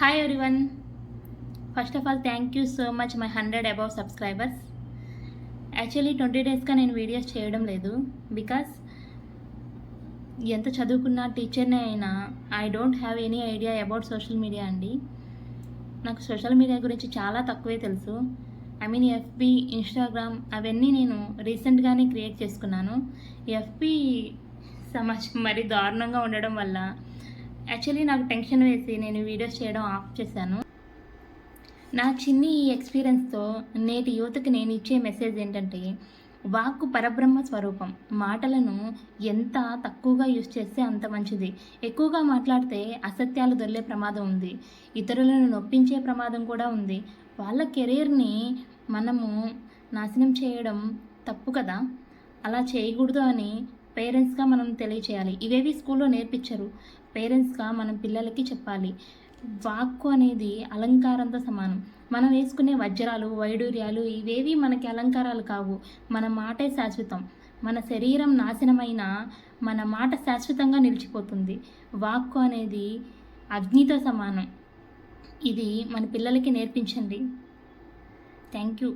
Hi everyone first of all thank you so much my hundred above subscribers actually twenty డేస్గా నేను videos చేయడం లేదు because ఎంత చదువుకున్న టీచర్నే అయినా I don't have any idea about social media అండి. నాకు సోషల్ మీడియా గురించి చాలా తక్కువే తెలుసు. ఐ మీన్ ఎఫ్బి ఇన్స్టాగ్రామ్ అవన్నీ నేను రీసెంట్గానే క్రియేట్ చేసుకున్నాను. ఎఫ్బి సమాజం మరి దారుణంగా ఉండడం వల్ల యాక్చువల్లీ నాకు టెన్షన్ వేసి నేను వీడియోస్ చేయడం ఆఫ్ చేశాను. నా చిన్ని ఈ ఎక్స్పీరియన్స్తో నేటి యువతకి నేను ఇచ్చే మెసేజ్ ఏంటంటే వాక్కు పరబ్రహ్మ స్వరూపం. మాటలను ఎంత తక్కువగా యూజ్ చేస్తే అంత మంచిది. ఎక్కువగా మాట్లాడితే అసత్యాలు దొరికే ప్రమాదం ఉంది. ఇతరులను నొప్పించే ప్రమాదం కూడా ఉంది. వాళ్ళ కెరీర్ని మనము నాశనం చేయడం తప్పు కదా? అలా చేయకూడదు అని పేరెంట్స్గా మనం తెలియచేయాలి. ఇవేవి స్కూల్లో నేర్పించరు. పేరెంట్స్గా మనం పిల్లలకి చెప్పాలి. వాక్కు అనేది అలంకారంతో సమానం. మనం వేసుకునే వజ్రాలు వైడూర్యాలు ఇవేవి మనకి అలంకారాలు కావు. మన మాటే శాశ్వతం. మన శరీరం నాశనమైన మన మాట శాశ్వతంగా నిలిచిపోతుంది. వాక్కు అనేది అగ్నితో సమానం. ఇది మన పిల్లలకి నేర్పించండి. Thank you.